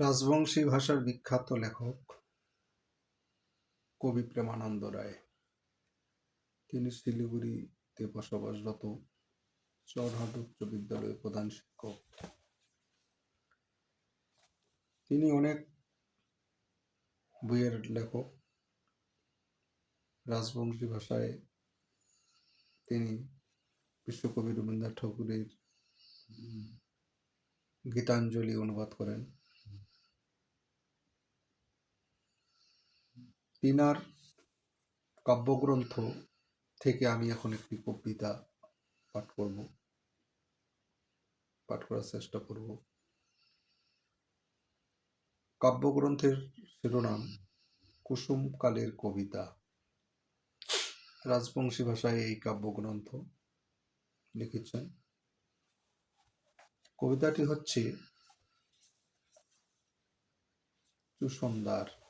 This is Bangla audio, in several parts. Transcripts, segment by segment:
রাজবংশী ভাষার বিখ্যাত লেখক কবি প্রেমানন্দ রায়। তিনি শিলিগুড়িতে বসবাসরত চরহাট উচ্চ বিদ্যালয়ের প্রধান শিক্ষক। তিনি অনেক বইয়ের লেখক। রাজবংশী ভাষায় তিনি বিশ্বকবি রবীন্দ্রনাথ ঠাকুরের গীতাঞ্জলি অনুবাদ করেন। তিনার কাব্যগ্রন্থ থেকে আমি এখন একটি কবিতা পাঠ করব। পাঠ করার চেষ্টা করব। কাব্যগ্রন্থের শিরোনাম কুসুম কালের কবিতা। রাজবংশী ভাষায় এই কাব্যগ্রন্থ লিখেছেন। কবিতাটি হচ্ছে সুসন্দার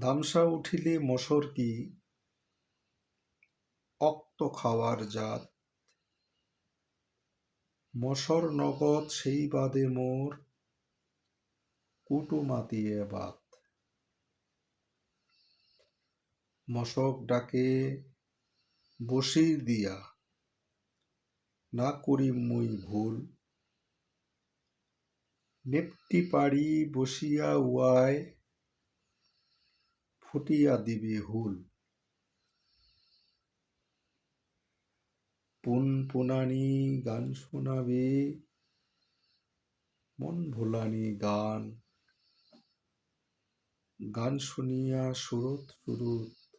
ধামসা উঠিলে মশর কি? অক্ত খাওয়ার জাত। মশর নগদ সেই বাদে মোর কুটুমাতিয়ে বাত। মশক ডাকে বসির দিয়া, না করি মুই ভুল। নেপটি পাড়ি বসিয়া উয়ায় ফুটিয়া দিবে হুল। পুন পুনানি গান শোনাবে, মন ভোলানি গান। গান শুনিয়া সুরত সুরত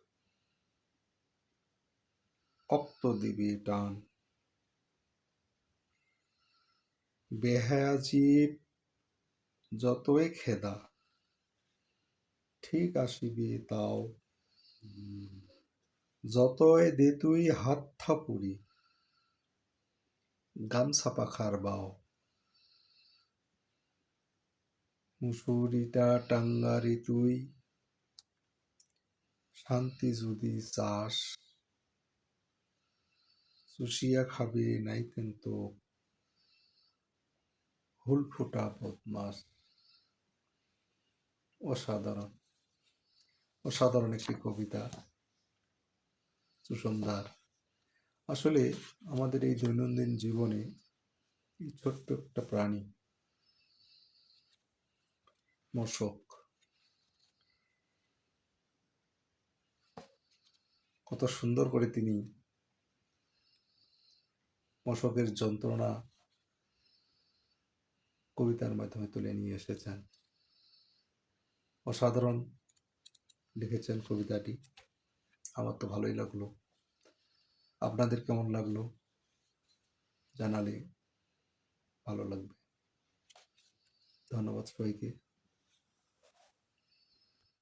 অক্ত দিবে টান। বেহায়া জীব যতই খেদা ঠিক আসিবে তাও। যতই দে তুই হাত থাপুরি, গামছা পাখার বাও। মুসুরিটা টাঙ্গারি তুই, শান্তি যদি চাস। চুষিয়া খাবে নাই তো হুল ফুটা বদমাস। অসাধারণ। অসাধারণ একটি কবিতা সুসন্ধার আসলে আমাদের এই দৈনন্দিন জীবনে এই ছোট্ট একটা প্রাণী, মশক, কত সুন্দর করে তিনি মশকের যন্ত্রণা কবিতার মাধ্যমে তুলে নিয়ে এসেছেন। অসাধারণ লিখেছেন কবিতাটি। আমার তো ভালোই লাগল। আপনাদের কেমন লাগল? জানালে ভালো লাগবে। ধন্যবাদ সবাইকে।